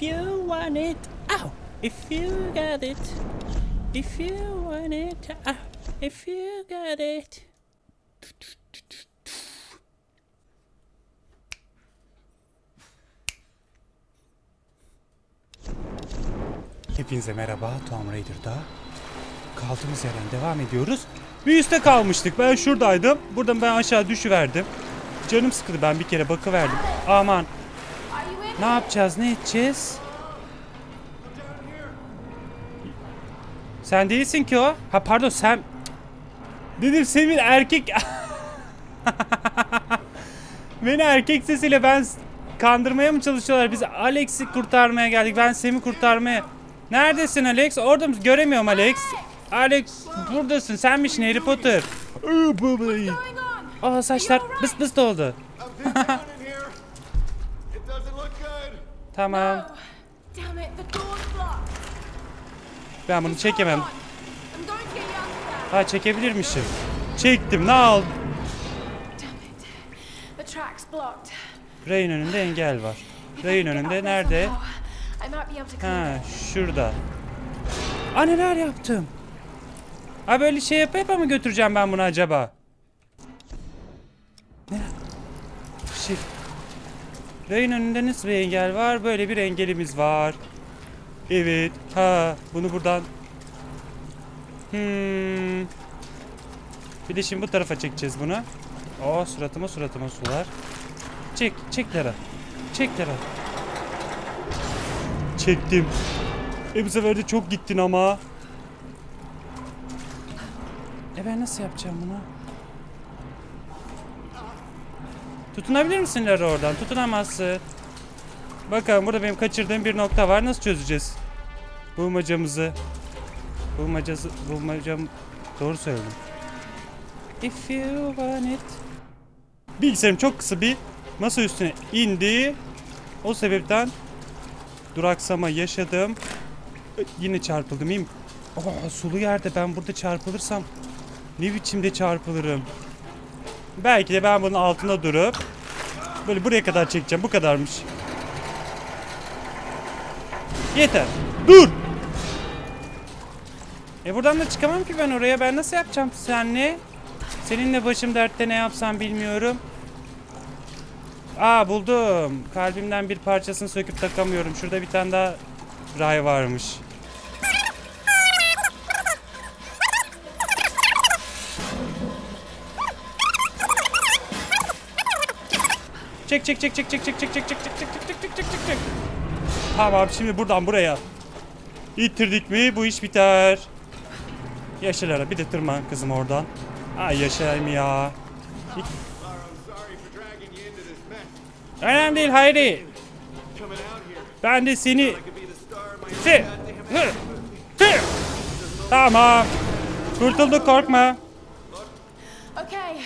You want it, ow. If you got it. If you want it, ow. If you got it. Hepinize merhaba Tomb Raider'da kaldığımız yerden devam ediyoruz. Bir üstte kalmıştık. Ben şuradaydım. Buradan ben aşağı düşüverdim. Canım sıkıldı. Ben bir kere bakıverdim. Aman. Ne yapacağız? Ne edeceğiz? Sen değilsin ki o. Ha pardon sen. Dedim Semih erkek. Beni erkek sesiyle ben kandırmaya mı çalışıyorlar? Biz Alex'i kurtarmaya geldik. Ben Sem'i kurtarmaya. Neredesin Alex? Orada mısın? Göremiyorum Alex. Alex buradasın. Sen misin Harry Potter? Aa, saçlar bıs bıs oldu. Tamam. Ben bunu çekemem. Ha çekebilirmişim. Çektim. Ne al? Ray'in önünde engel var. Ray'in önünde nerede? Ha şurada. Aa neler yaptım? Ha böyle şey yapa yapa mı götüreceğim ben bunu acaba? Ne? Shift. Şey, Ray'ın önünde nasıl bir engel var? Böyle bir engelimiz var. Evet. Ha bunu buradan. Hmm. Bir de şimdi bu tarafa çekeceğiz bunu. Aa suratıma suratıma sular. Çek, çek Lara. Çek Lara. Çektim. E bu sefer de çok gittin ama. E ben nasıl yapacağım bunu? Tutunabilir misin Lara oradan? Tutunamazsın. Bakalım burada benim kaçırdığım bir nokta var. Nasıl çözeceğiz? Bulmacamızı. Bulmacası, bulmacam... Doğru söyledim. If you want it. Bilgisayarım çok kısa bir masa üstüne indi. O sebepten duraksama yaşadım. Yine çarpıldım. Aa, sulu yerde ben burada çarpılırsam ne biçimde çarpılırım. Belki de ben bunun altına durup böyle buraya kadar çekeceğim. Bu kadarmış. Yeter. Dur. E buradan da çıkamam ki ben oraya. Ben nasıl yapacağım senle? Seninle başım dertte ne yapsam bilmiyorum. Aa buldum. Kalbimden bir parçasını söküp takamıyorum. Şurada bir tane daha ray varmış. Çek çek çek çek çek çek çek çek çek çek çek çek çek çek çek çek çek. Tamam şimdi buradan buraya. İttirdik mi bu iş biter. Yaşalara bir de tırman kızım oradan. Ay yaşayayım ya. Mess. Önemli değil Hayri. Ben de seni goddamn Hı. Tı. Tamam. Kurtulduk korkma. Okay.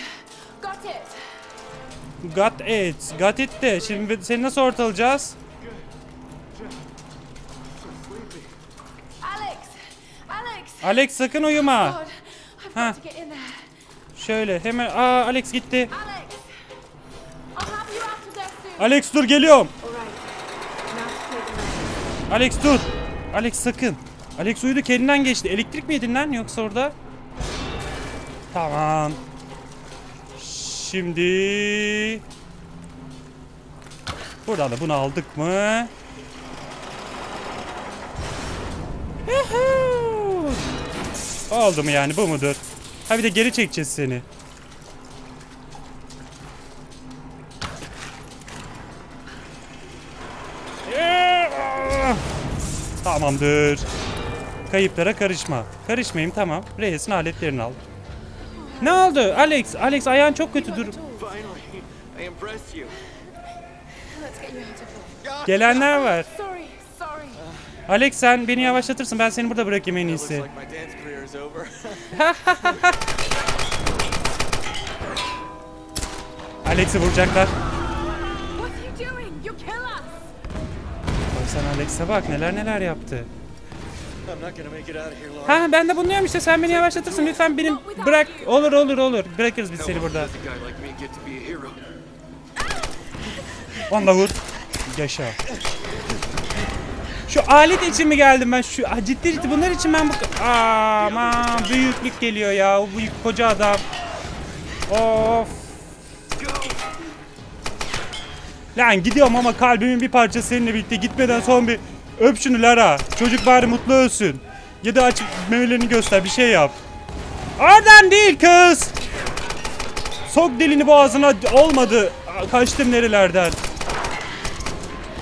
Got it. Got it de. Şimdi seni nasıl ortalayacağız? Alex! Alex! Alex sakın uyuma. There. Şöyle hemen. Aa Alex gitti. Alex! Dur geliyorum. Alex dur. Alex sakın. Alex uyudu kendinden geçti. Elektrik mi yedin lan yoksa orada? Tamam. Şimdi... Buradan da bunu aldık mı? Oldu mu yani bu mudur? Ha bir de geri çekeceğiz seni. Tamamdır. Kayıplara karışma. Karışmayayım tamam. Reyes'in aletlerini al. Ne oldu? Alex, Alex ayağın çok kötü dur. Gelenler var. Alex sen beni yavaşlatırsın. Ben seni burada bırakayım en iyisi. Alex'i vuracaklar. Sen Alex'e bak neler neler yaptı. Ha ben de bunu diyorum işte sen beni yavaşlatırsın. Lütfen benim bırak. Olur olur olur. Bırakırız biz seni burada. Does a guy like me get to be a hero? Onu da vur. Yaşa. Şu alet için mi geldim ben? Şu ah, ciddi ciddi bunlar için ben bu... Aman büyüklük geliyor ya. O büyük koca adam. Of. Lan gidiyorum ama kalbimin bir parçası seninle birlikte. Gitmeden son bir öp şunu Lara. Çocuk bari mutlu ölsün. Ya da açıp memelerini göster bir şey yap. Oradan değil kız. Sok dilini boğazına olmadı. Kaçtım nerelerden.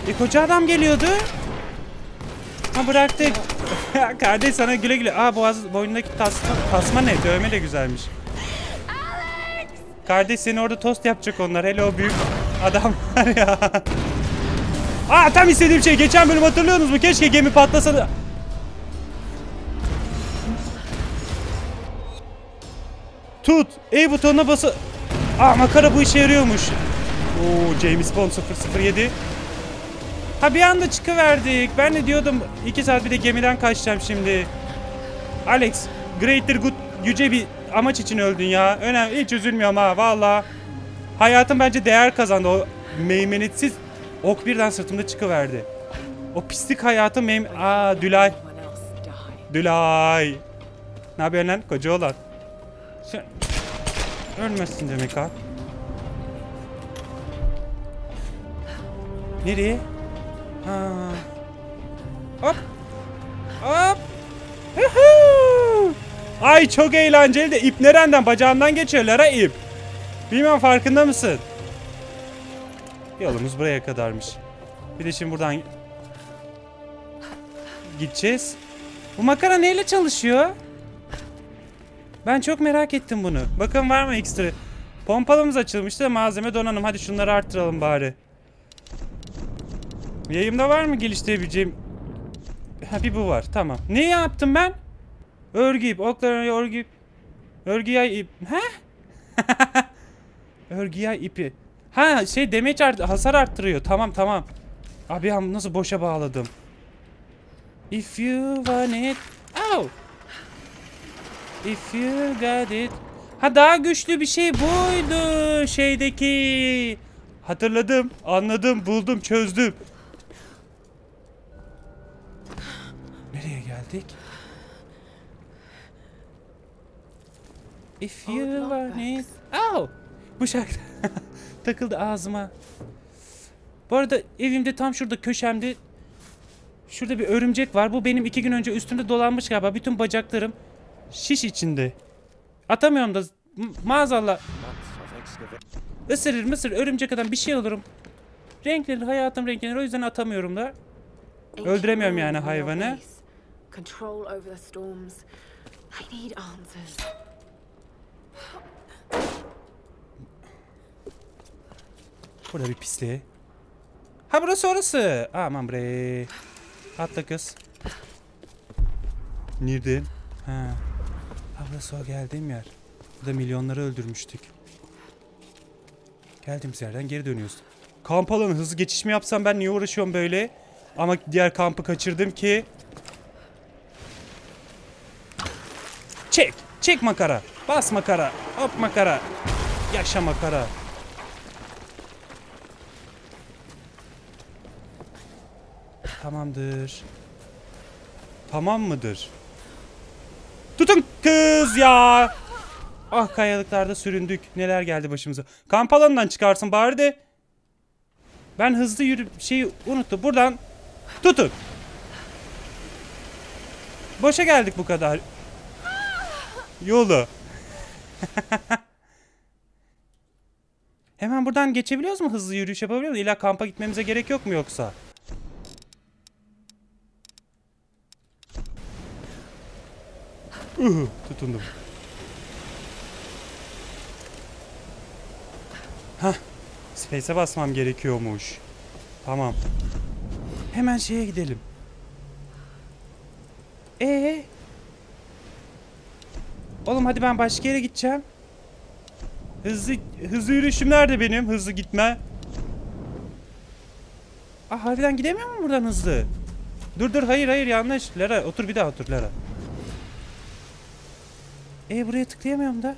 E koca adam geliyordu. Ha bıraktık. Kardeş sana güle güle. Aa boğaz boynundaki tasma, tasma ne? Dövme de güzelmiş. Kardeş seni orada tost yapacak onlar. Hele o büyük adamlar ya. Aa tam istediğim şey. Geçen bölüm hatırlıyorsunuz mu? Keşke gemi patlasa da. Tut. E butonuna bası. Aa makara bu işe yarıyormuş. Oo James Bond 007. Ha bir anda çıkıverdik. Ben de diyordum 2 saat bir de gemiden kaçacağım şimdi. Alex, greater good yüce bir amaç için öldün ya. Önemli hiç üzülmüyorum ha valla. Hayatım bence değer kazandı o meymenetsiz ok birden sırtımda çıkıverdi. O pislik hayatım meyme... Aa Dülay. Dülay. Ne yapıyorsun lan koca olan? Sen... Ölmezsin demek ha. Nereye? Ha. Hop. Hop. Ay çok eğlenceli de ip nereden? Bacağından geçiyor Lara ip. Bilmem farkında mısın? Yolumuz buraya kadarmış. Bir de şimdi buradan gideceğiz. Bu makara neyle çalışıyor? Ben çok merak ettim bunu. Bakın var mı ekstra? Pompalımız açılmıştı. Malzeme donanım. Hadi şunları arttıralım bari. Yayımda var mı geliştirebileceğim? Ha bir bu var. Tamam. Ne yaptım ben? Örgü ip. Okların örgü ip. Örgü yay ip. Ha? örgü yay ipi. Ha şey damage art hasar arttırıyor. Tamam tamam. Abi ya nasıl boşa bağladım. If you want it. Oh. If you got it. Ha daha güçlü bir şey buydu şeydeki. Hatırladım, anladım, buldum, çözdüm. Nereye geldik? If you want it. Oh! Bu şarkı takıldı ağzıma. Bu arada evimde tam şurada köşemde Şurada bir örümcek var. Bu benim iki gün önce üstümde dolanmış galiba. Bütün bacaklarım şiş içinde. Atamıyorum da maazallah. Isırır mısır örümcek adam bir şey olurum. Renklenir hayatım renklenir o yüzden atamıyorum da. Öldüremiyorum yani hayvanı. Control over the storms. I need answers. Burada bir pisliği. Ha burası orası. Aman bre. Atla kız. Nerede? Ha. Ha burası o geldiğim yer. Burada milyonları öldürmüştük. Geldiğimiz yerden geri dönüyoruz. Kamp alanı hızlı geçiş mi yapsam ben niye uğraşıyorum böyle? Ama diğer kampı kaçırdım ki. Çek. Çek makara. Bas makara. Hop makara. Yaşa makara. Tamamdır. Tamam mıdır? Tutun kız ya. Ah kayalıklarda süründük. Neler geldi başımıza. Kamp alanından çıkarsın bari de. Ben hızlı yürü şeyi unuttum. Buradan tutun. Boşa geldik bu kadar. Yolu. Hemen buradan geçebiliyoruz mu? Hızlı yürüyüş yapabiliyor muyuz? İlla kampa gitmemize gerek yok mu yoksa? Uhu, tutundum. Hah. Space'e basmam gerekiyormuş. Tamam. Hemen şeye gidelim. Ee? Oğlum hadi ben başka yere gideceğim. Hızlı hızlı yürüyüşüm nerede benim? Hızlı gitme. Ah harbiden gidemiyor mu buradan hızlı? Dur dur hayır hayır yanlış. Lara otur bir daha otur Lara. E buraya tıklayamıyorum da.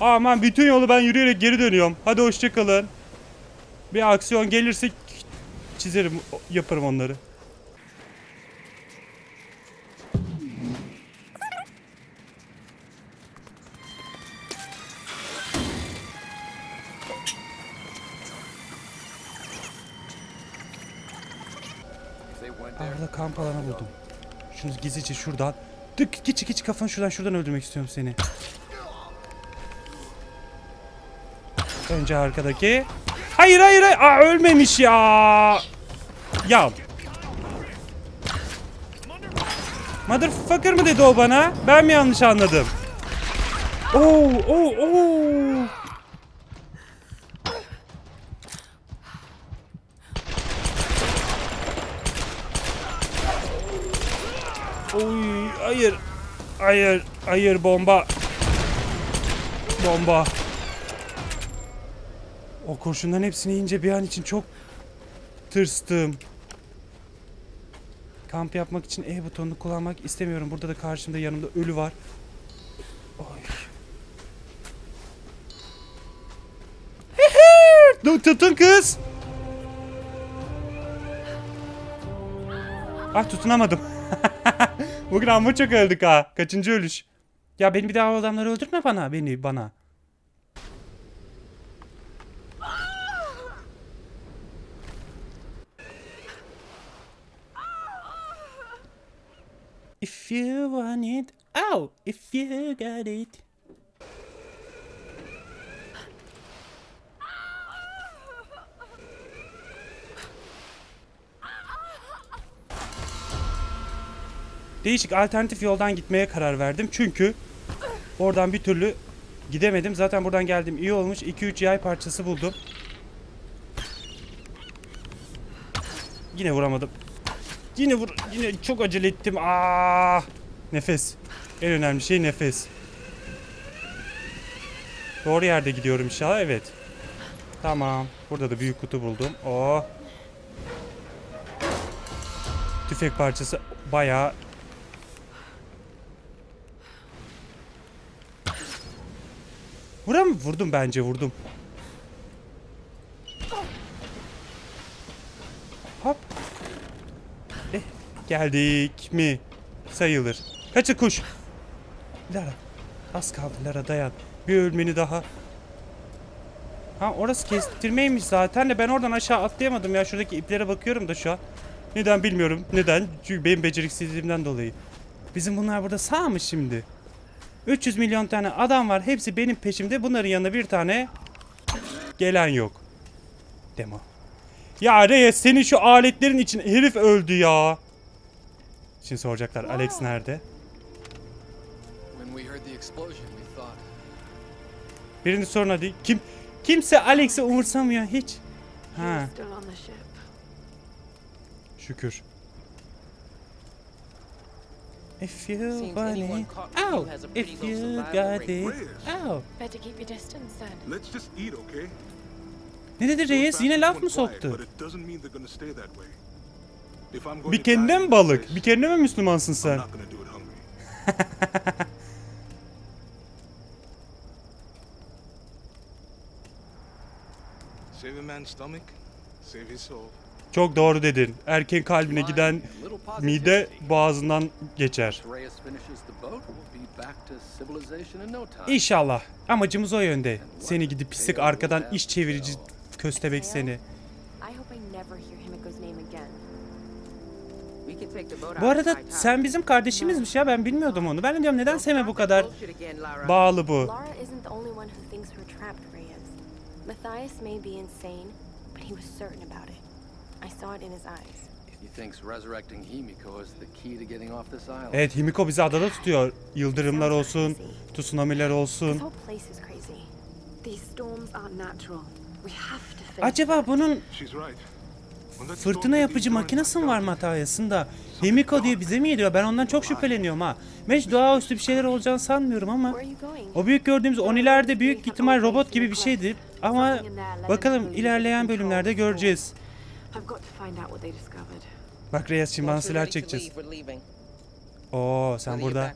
Aman bütün yolu ben yürüyerek geri dönüyorum. Hadi hoşçakalın. Bir aksiyon gelirse çizerim, yaparım onları. Ahla kamp alanı buldum. Şunu gizlice şuradan Tık geç geç kafanı şuradan şuradan öldürmek istiyorum seni. Önce arkadaki. Hayır hayır hayır. Aa, ölmemiş ya. Ya. Motherfucker mı dedi o bana? Ben mi yanlış anladım? Oo, oo, oo. Oy, hayır. Hayır, hayır bomba. Bomba. O kurşunların hepsini yiyince bir an için çok tırstım. Kamp yapmak için E butonunu kullanmak istemiyorum. Burada da karşımda yanımda ölü var. Dur, Tutun kız. Ah tutunamadım. Bugün amma çok öldük ha. Kaçıncı ölüş? Ya beni bir daha o adamları öldürtme bana. Beni bana. If you want it, oh, if you got it. Değişik alternatif yoldan gitmeye karar verdim. Çünkü oradan bir türlü gidemedim. Zaten buradan geldim iyi olmuş. 2-3 yay parçası buldum. Yine vuramadım. Yine vur yine çok acele ettim. Aa! Nefes. En önemli şey nefes. Doğru yerde gidiyorum inşallah. Evet. Tamam. Burada da büyük kutu buldum. Oh. Tüfek parçası bayağı Vurdum bence vurdum. Hop. Eh, geldik mi? Sayılır. Kaçı kuş. Lara. Az kaldı Lara dayan. Bir ölmeni daha. Ha orası kestirmeymiş zaten de ben oradan aşağı atlayamadım ya. Şuradaki iplere bakıyorum da şu an. Neden bilmiyorum. Neden? Çünkü benim beceriksizliğimden dolayı. Bizim bunlar burada sağ mı şimdi? 300 milyon tane adam var. Hepsi benim peşimde. Bunların yanında bir tane gelen yok. Demo. Ya Reyes senin şu aletlerin için herif öldü ya. Şimdi soracaklar Alex nerede? Birini sorun hadi. Kim kimse Alex'i umursamıyor hiç. Ha, şükür. If you want it, oh, pretty if you got rate. it, oh. Better keep your distance then. Let's just eat, okay? Ne dedi Reyes? Yine laf mı soktu? But it doesn't mean they're gonna stay that way. If I'm going Bir kendine in mi balık? Bir kendine mi Müslümansın sen? Save a man's stomach, save his soul. Çok doğru dedin. Erkeğin kalbine giden mide boğazından geçer. İnşallah. Amacımız o yönde. Seni gidip pislik arkadan iş çevirici köstebek seni. Bu arada sen bizim kardeşimizmiş ya ben bilmiyordum onu. Ben de diyorum neden Sem'e bu kadar bağlı bu. Matthias may be insane, but he was certain about it. I saw it in his eyes. He thinks resurrecting Himiko is the key to getting off this island. Evet Himiko bizi adada tutuyor. Yıldırımlar olsun, tsunamiler This olsun. whole place is crazy. These storms aren't natural. We have to face Acaba bunun fırtına yapıcı makinesi mi var. Matayas'ında? Himiko diye bize mi geliyor? Ben ondan çok şüpheleniyorum ha. Meş doğaüstü bir şeyler olacağını sanmıyorum ama. Where are you going? O büyük gördüğümüz onilerde büyük ihtimal robot gibi bir şeydir. Ama bakalım ilerleyen bölümlerde göreceğiz. Bak Reyes şimdi bana silah çekeceğiz. leave, we're leaving. Oo sen burada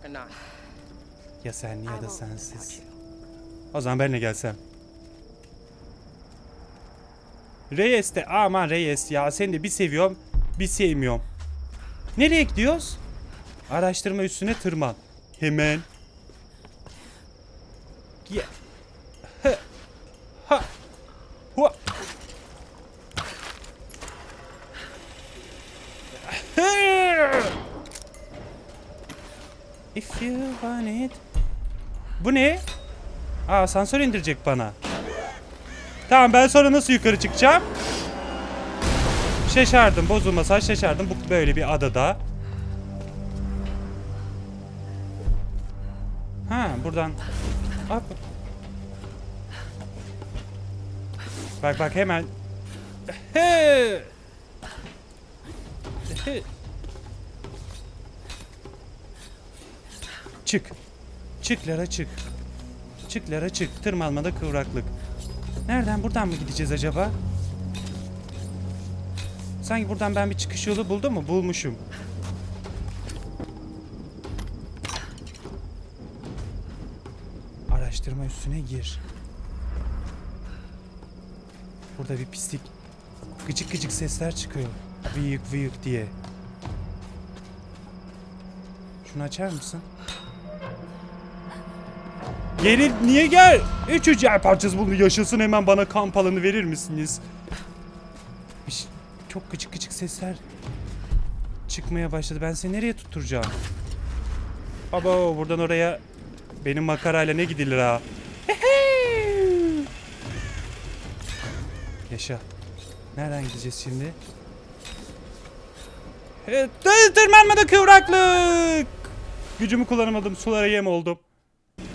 ya sen ya da sensiz. O zaman ben de gelsem. Reyes de aman Reyes ya seni de bir seviyorum bir sevmiyorum. Nereye gidiyoruz? Araştırma üstüne tırman. Hemen. Ye. Hı. Ha. Hua. İt. Bu ne? Aa asansör indirecek bana. Tamam ben sonra nasıl yukarı çıkacağım? Şaşardım bozulmasa şaşardım bu böyle bir adada. Ha buradan. Hop. Bak bak hemen. He. He. Çık. Çık Lara çık. Çık Lara çık. Tırmanmada kıvraklık. Nereden buradan mı gideceğiz acaba? Sanki buradan ben bir çıkış yolu buldum mu? Bulmuşum. Araştırma üstüne gir. Burada bir pislik. Gıcık gıcık sesler çıkıyor. Vıyık vıyık diye. Şunu açar mısın? Geri niye gel? Üç üç parçası buldu. Yaşasın hemen bana kamp alanı verir misiniz? Çok gıcık gıcık sesler çıkmaya başladı. Ben seni nereye tutturacağım? Baba buradan oraya benim makarayla ne gidilir ha? Yaşa. Nereden gideceğiz şimdi? Evet, tı- tırmanmada kıvraklık. Gücümü kullanamadım. Sulara yem oldum.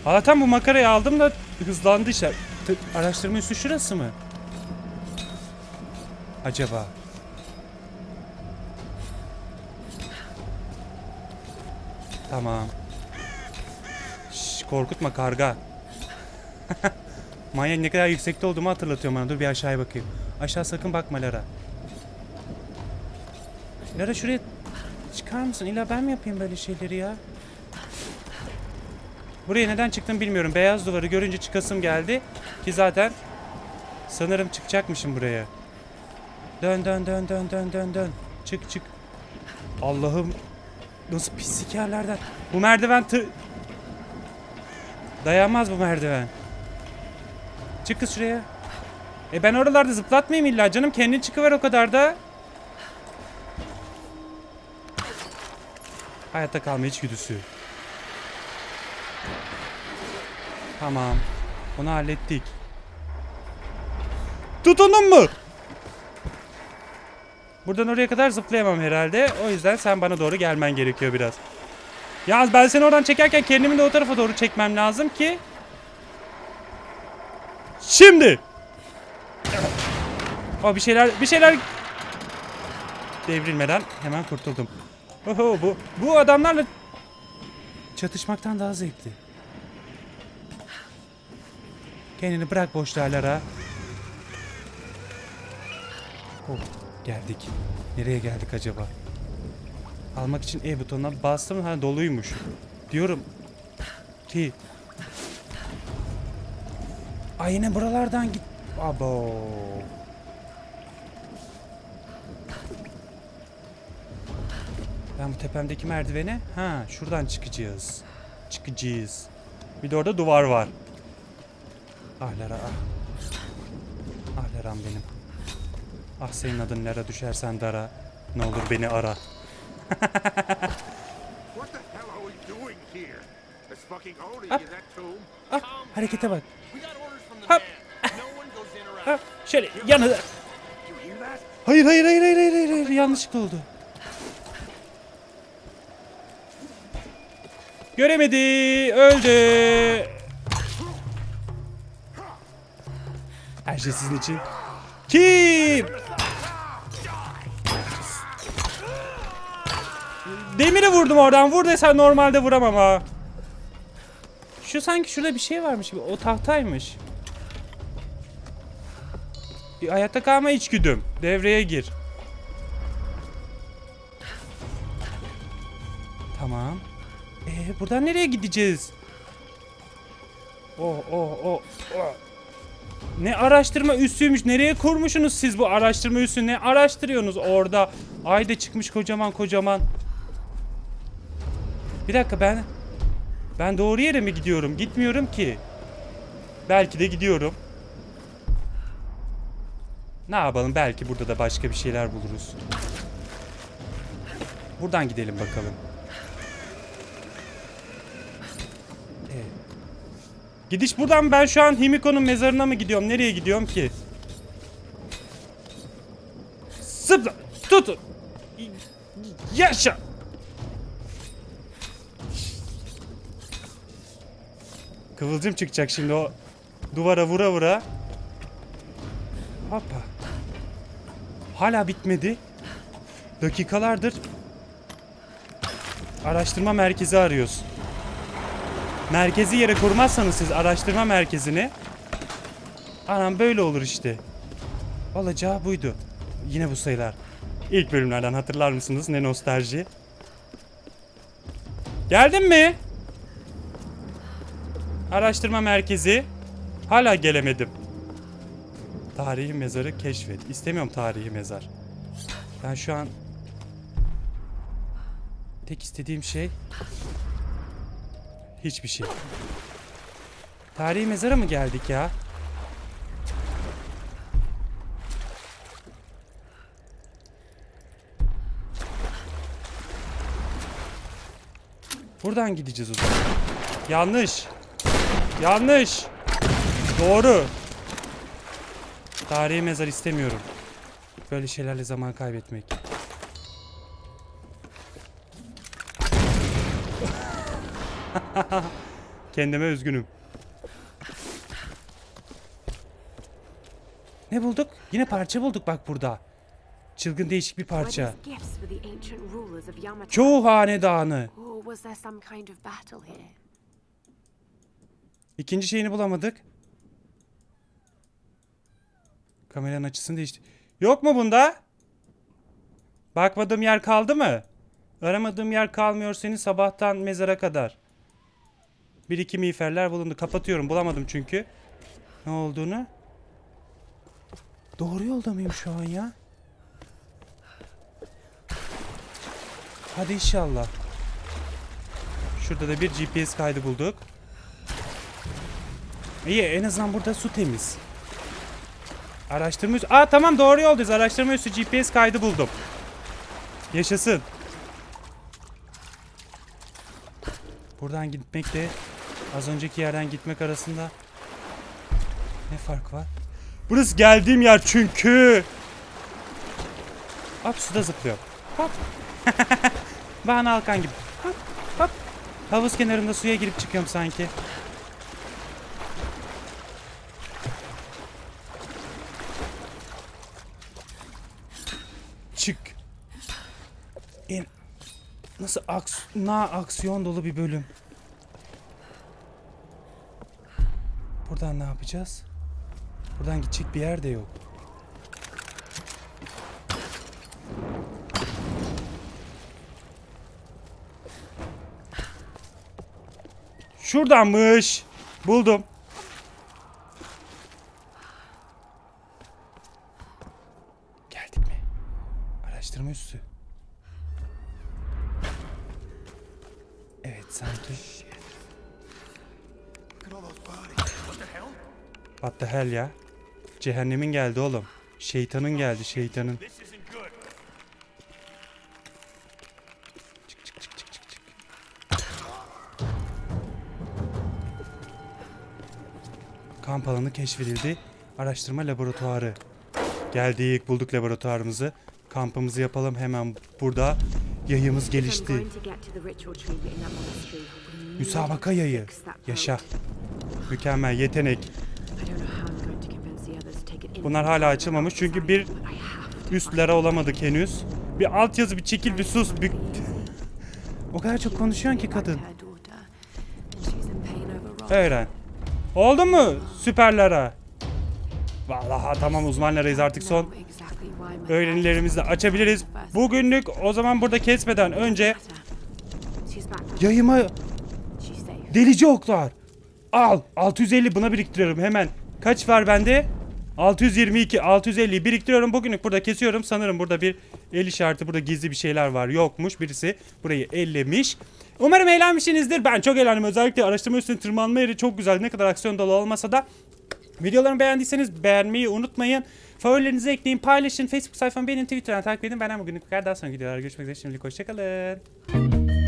Allah'tan bu makarayı aldım da hızlandı işte. Tı- Araştırma üssü şurası mı? Acaba? Tamam. Şş, korkutma karga. Manyak ne kadar yüksekte olduğumu hatırlatıyor bana. Dur bir aşağıya bakayım. Aşağı sakın bakma Lara. Lara şuraya çıkar mısın? İlla ben mi yapayım böyle şeyleri ya? Buraya neden çıktım bilmiyorum. Beyaz duvarı görünce çıkasım geldi. Ki zaten sanırım çıkacakmışım buraya. Dön dön dön dön dön dön dön. Çık çık. Allah'ım. Nasıl pislik yerlerden. Bu merdiven tı... Dayanmaz bu merdiven. Çık kız şuraya. E ben oralarda zıplatmayayım illa canım. Kendin çıkıver o kadar da. Hayatta kalma içgüdüsü. Tamam. Onu hallettik. Tutundun mu? Buradan oraya kadar zıplayamam herhalde. O yüzden sen bana doğru gelmen gerekiyor biraz. Yalnız ben seni oradan çekerken kendimi de o tarafa doğru çekmem lazım ki. Şimdi. O bir şeyler bir şeyler devrilmeden hemen kurtuldum. Oho bu bu adamlarla çatışmaktan daha zevkli. Kendini bırak boşlarlara. Oh, geldik. Nereye geldik acaba? Almak için E butonuna bastım. Ha doluymuş. Diyorum ki Ay yine buralardan git. Abo. Ben bu tepemdeki merdivene ha şuradan çıkacağız. Çıkacağız. Bir de orada duvar var. Ah Lara ah. Ah Lara'm benim. Ah senin adın Lara düşersen dara. Ne olur beni ara. Tomb? Ah harekete bak. Hop. Ha, şöyle yanı. Hayır hayır hayır hayır hayır hayır, hayır. yanlışlıkla oldu. Göremedi, öldü. Her şey sizin için. Kim? Demiri vurdum oradan. Vur desen normalde vuramam ha. Şu sanki şurada bir şey varmış gibi. O tahtaymış. Bir hayatta kalma içgüdüm. Devreye gir. Tamam. Ee, buradan nereye gideceğiz? Oh oh oh. oh. Ne araştırma üssüymüş. Nereye kurmuşsunuz siz bu araştırma üssü? Ne araştırıyorsunuz orada? Ayda çıkmış kocaman kocaman. Bir dakika ben... Ben doğru yere mi gidiyorum? Gitmiyorum ki. Belki de gidiyorum. Ne yapalım? Belki burada da başka bir şeyler buluruz. Buradan gidelim bakalım. Gidiş buradan ben şu an Himiko'nun mezarına mı gidiyorum? Nereye gidiyorum ki? Zıpla! Tutun! Yaşa! Kıvılcım çıkacak şimdi o duvara vura vura. Hoppa. Hala bitmedi. Dakikalardır araştırma merkezi arıyoruz. Merkezi yere kurmazsanız siz araştırma merkezini anam böyle olur işte. Olacağı buydu. Yine bu sayılar. İlk bölümlerden hatırlar mısınız? Ne nostalji. Geldin mi? Araştırma merkezi. Hala gelemedim. Tarihi mezarı keşfet. İstemiyorum tarihi mezar. Ben şu an tek istediğim şey hiçbir şey. Tarihi mezara mı geldik ya? Buradan gideceğiz o zaman. Yanlış. Yanlış. Doğru. Tarihi mezar istemiyorum. Böyle şeylerle zaman kaybetmek. Kendime üzgünüm. Ne bulduk? Yine parça bulduk bak burada. Çılgın değişik bir parça. Çoğu hanedanı. İkinci şeyini bulamadık. Kameranın açısını değişti. Yok mu bunda? Bakmadığım yer kaldı mı? Aramadığım yer kalmıyor senin sabahtan mezara kadar. Bir iki miğferler bulundu. Kapatıyorum. Bulamadım çünkü. Ne olduğunu. Doğru yolda mıyım şu an ya? Hadi inşallah. Şurada da bir GPS kaydı bulduk. İyi en azından burada su temiz. Araştırma üssü... Aa tamam doğru yoldayız. Araştırma üssü GPS kaydı buldum. Yaşasın. Buradan gitmekle az önceki yerden gitmek arasında ne fark var? Burası geldiğim yer çünkü. Hop suda zıplıyor. Hop. Bana Alkan gibi. Hop hop. Havuz kenarında suya girip çıkıyorum sanki. Çık. İn. Nasıl aks na aksiyon dolu bir bölüm. Buradan ne yapacağız? Buradan gidecek bir yer de yok. Şuradanmış. Buldum. Hell ya? Cehennemin geldi oğlum. Şeytanın geldi şeytanın. Kamp alanı keşfedildi. Araştırma laboratuvarı. Geldik bulduk laboratuvarımızı. Kampımızı yapalım hemen burada. Yayımız gelişti. Müsabaka yayı. Yaşa. Mükemmel yetenek. I don't know how I'm going to convince the others to take it in Bunlar hala açılmamış çünkü bir üstlere olamadık henüz. Bir altyazı bir çekil bir sus bir... O kadar çok konuşuyorsun ki kadın. Öğren. Oldu mu süperlara? Vallahi tamam uzmanlarıyız artık son öğrenilerimizi açabiliriz. Bugünlük o zaman burada kesmeden önce safe. delici oklar. Al 650 buna biriktiriyorum hemen. Kaç var bende? 622 650 biriktiriyorum bugünlük burada kesiyorum sanırım burada bir el işareti burada gizli bir şeyler var yokmuş birisi burayı ellemiş Umarım eğlenmişsinizdir ben çok eğlendim özellikle araştırma üstüne tırmanma yeri çok güzel ne kadar aksiyon dolu olmasa da Videolarımı beğendiyseniz beğenmeyi unutmayın. Favorilerinizi ekleyin, paylaşın. Facebook sayfamı beğenin, Twitter'dan takip edin. Benden bugünlük bu kadar. Daha sonra videolarda görüşmek üzere. Şimdilik hoşçakalın.